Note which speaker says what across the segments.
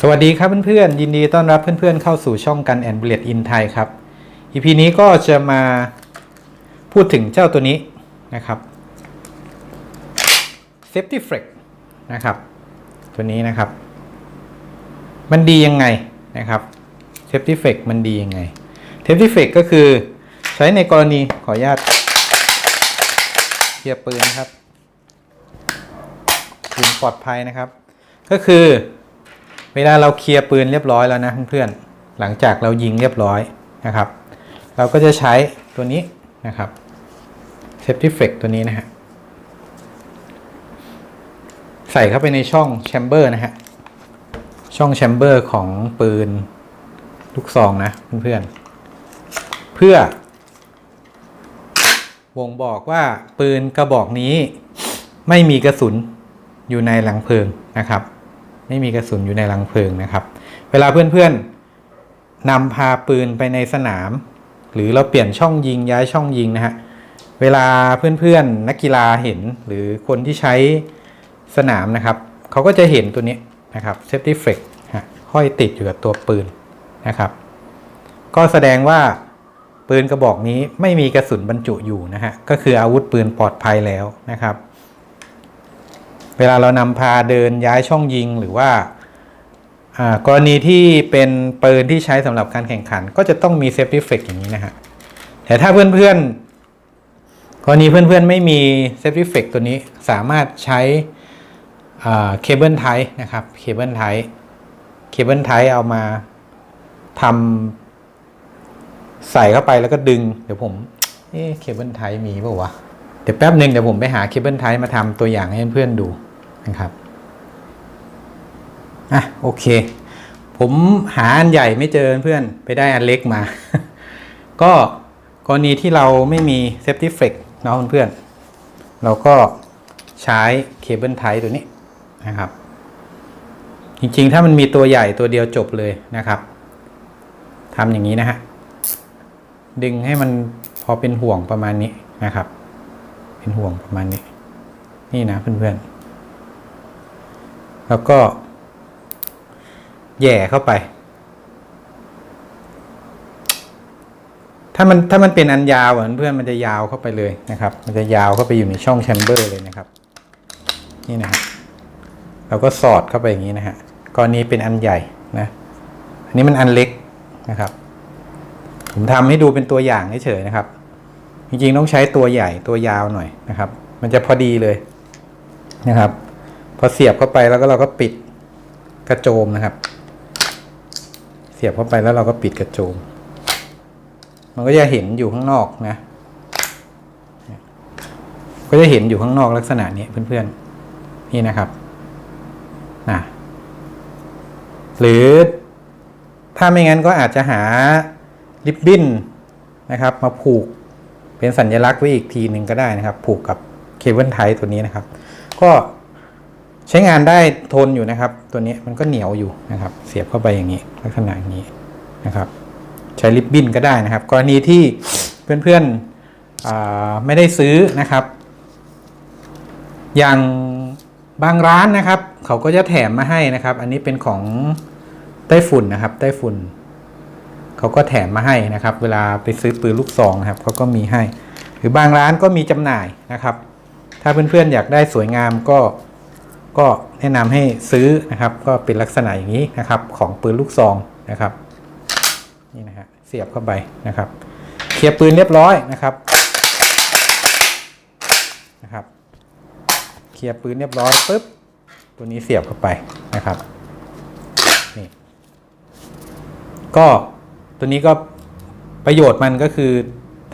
Speaker 1: สวัสดีครับเพื่อนๆ ยินดีต้อนรับเพื่อนๆ เข้าสู่ช่องกันแอนเบลดอินไทยครับ EP นี้ก็จะมาพูดถึงเจ้าตัวนี้นะครับ Safety f l e x นะครับ ตัวนี้นะครับ มันดียังไงนะครับ Safety f l e x มันดียังไง Safety f l e x ก็คือใช้ในกรณีขออนุญาตเคลียร์ปืนนะครับปืนปลอดภัยนะครับ ก็คือ เวลาเราเคลียร์ปืนเรียบร้อยแล้วนะเพื่อนๆหลังจากเรายิงเรียบร้อยนะครับ เราก็จะใช้ตัวนี้นะครับ Safety f l e x ตัวนี้นะฮะใส่เข้าไปในช่องแชมเบอร์นะฮะช่องแชมเบอร์ของปืนลูกซองนะเพื่อนๆเพื่อบ่งบอกว่าปืนกระบอกนี้ไม่มีกระสุนอยู่ในหลังเพลิงนะครับ ไม่มีกระสุนอยู่ในรังเพลิงนะครับ เวลาเพื่อนๆนำพาปืนไปในสนาม หรือเราเปลี่ยนช่องยิงย้ายช่องยิงนะฮะเวลาเพื่อนๆนักกีฬาเห็นหรือคนที่ใช้สนามนะครับเขาก็จะเห็นตัวนี้นะครับ safety flex ฮะห้อยติดอยู่กับตัวปืนนะครับ ก็แสดงว่าปืนกระบอกนี้ไม่มีกระสุนบรรจุอยู่นะฮะก็คืออาวุธปืนปลอดภัยแล้วนะครับ เวลาเรานำพาเดินย้ายช่องยิงหรือว่ากรณีที่เป็นปืนที่ใช้สำหรับการแข่งขัน ก็จะต้องมีเซฟตี้เฟกอย่างนี้นะฮะแต่ถ้าเพื่อนๆ กรณีเพื่อนๆ ไม่มีเซฟตี้เฟกตัวนี้สามารถใช้เคเบิลไทนะครับเคเบิลไทเคเบิลไทเอามาทำใส่เข้าไปแล้วก็ดึง เดี๋ยวผมเอ๊เคเบิลไทมีเปล่าวะ เดี๋ยวแป๊บหนึ่งเดี๋ยวผมไปหาเคเบิลไทมาทำตัวอย่างให้เพื่อนๆดู นะครับอะโอเค ผมหาอันใหญ่ไม่เจอเพื่อนไปได้อันเล็กมา ก็กรณีที่เราไม่มีเซฟตี้เฟกเนาะเพื่อนเราก็ใช้เคเบิลไทตัวนี้นะครับ จริงๆ ถ้ามันมีตัวใหญ่ตัวเดียวจบเลยนะครับทำอย่างนี้นะฮะ ดึงให้มันพอเป็นห่วงประมาณนี้นะครับ เป็นห่วงประมาณนี้ นี่นะเพื่อนๆ แล้วก็ แย่เข้าไป ถ้ามันถ้ามันเป็นอันยาวอะเพื่อนมันจะยาวเข้าไปเลยนะครับ มันจะยาวเข้าไปอยู่ในช่องแชมเบอร์เลยนะครับ นี่นะฮะเราก็สอดเข้าไปอย่างนี้นะฮะกรณีเป็นอันใหญ่นะอันนี้มันอันเล็กนะครับ ผมทำให้ดูเป็นตัวอย่างเฉยๆนะครับ จริงๆต้องใช้ตัวใหญ่ตัวยาวหน่อยนะครับ มันจะพอดีเลยนะครับ พอเสียบเข้าไปแล้วก็เราก็ปิดกระโจมนะครับ เสียบเข้าไปแล้วเราก็ปิดกระโจม มันก็จะเห็นอยู่ข้างนอกนะ ก็จะเห็นอยู่ข้างนอกลักษณะนี้เพื่อนๆ นี่นะครับนะหรือถ้าไม่งั้นก็อาจจะหาริบบิ้นนะครับ มาผูกเป็นสัญลักษณ์ไว้อีกทีหนึ่งก็ได้นะครับ ผูกกับเคเบิลไทตัวนี้นะครับ ก็ ใช้งานได้ทนอยู่นะครับ ตัวนี้มันก็เหนียวอยู่นะครับ เสียบเข้าไปอย่างนี้ลักษณะอย่างนี้นะครับ ใช้ริบบิ้นก็ได้นะครับ กรณีที่เพื่อนๆไม่ได้ซื้อนะครับ อย่างบางร้านนะครับ เขาก็จะแถมมาให้นะครับ อันนี้เป็นของไต้ฝุ่นนะครับ ไต้ฝุ่นเขาก็แถมมาให้นะครับ เวลาไปซื้อปืนลูกซองครับเขาก็มีให้ หรือบางร้านก็มีจำหน่ายนะครับ ถ้าเพื่อนๆอยากได้สวยงามก็ ก็แนะนำให้ซื้อนะครับ ก็เป็นลักษณะอย่างนี้นะครับ ของปืนลูกซองนะครับนี่นะฮะเสียบเข้าไปนะครับเคลียร์ปืนเรียบร้อยนะครับนะครับเคลียร์ปืนเรียบร้อยปุ๊บตัวนี้เสียบเข้าไปนะครับนี่ก็ตัวนี้ก็ประโยชน์มันก็คือ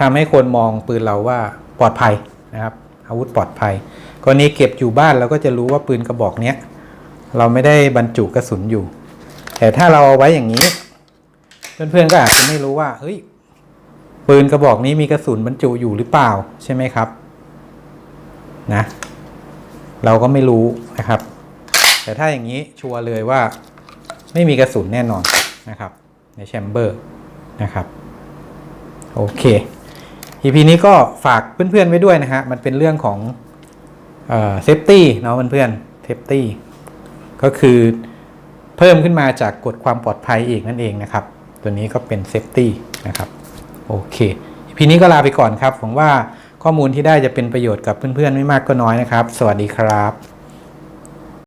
Speaker 1: ทำให้คนมองปืนเราว่าปลอดภัยนะครับ อาวุธปลอดภัยกรณีเก็บอยู่บ้านเราก็จะรู้ว่าปืนกระบอกเนี้ยเราไม่ได้บรรจุกระสุนอยู่ แต่ถ้าเราเอาไว้อย่างนี้ เพื่อนๆก็อาจจะไม่รู้ว่าเฮ้ยปืนกระบอกนี้มีกระสุนบรรจุอยู่หรือเปล่าใช่ไหมครับนะเราก็ไม่รู้นะครับ แต่ถ้าอย่างนี้ชัวร์เลยว่าไม่มีกระสุนแน่นอนนะครับ ในแชมเบอร์นะครับ โอเค EP นี้ก็ฝากเพื่อนๆไว้ด้วยนะฮะ มันเป็นเรื่องของเซฟตี้เนาะเพื่อนๆเซฟตี้ก็คือเพิ่มขึ้นมาจากกฎความปลอดภัยอีกนั่นเองนะครับ ตัวนี้ก็เป็นเซฟตี้นะครับ โอเคพีนี้ก็ลาไปก่อนครับหวังว่าข้อมูลที่ได้จะเป็นประโยชน์กับเพื่อนๆไม่มากก็น้อยนะครับ สวัสดีครับ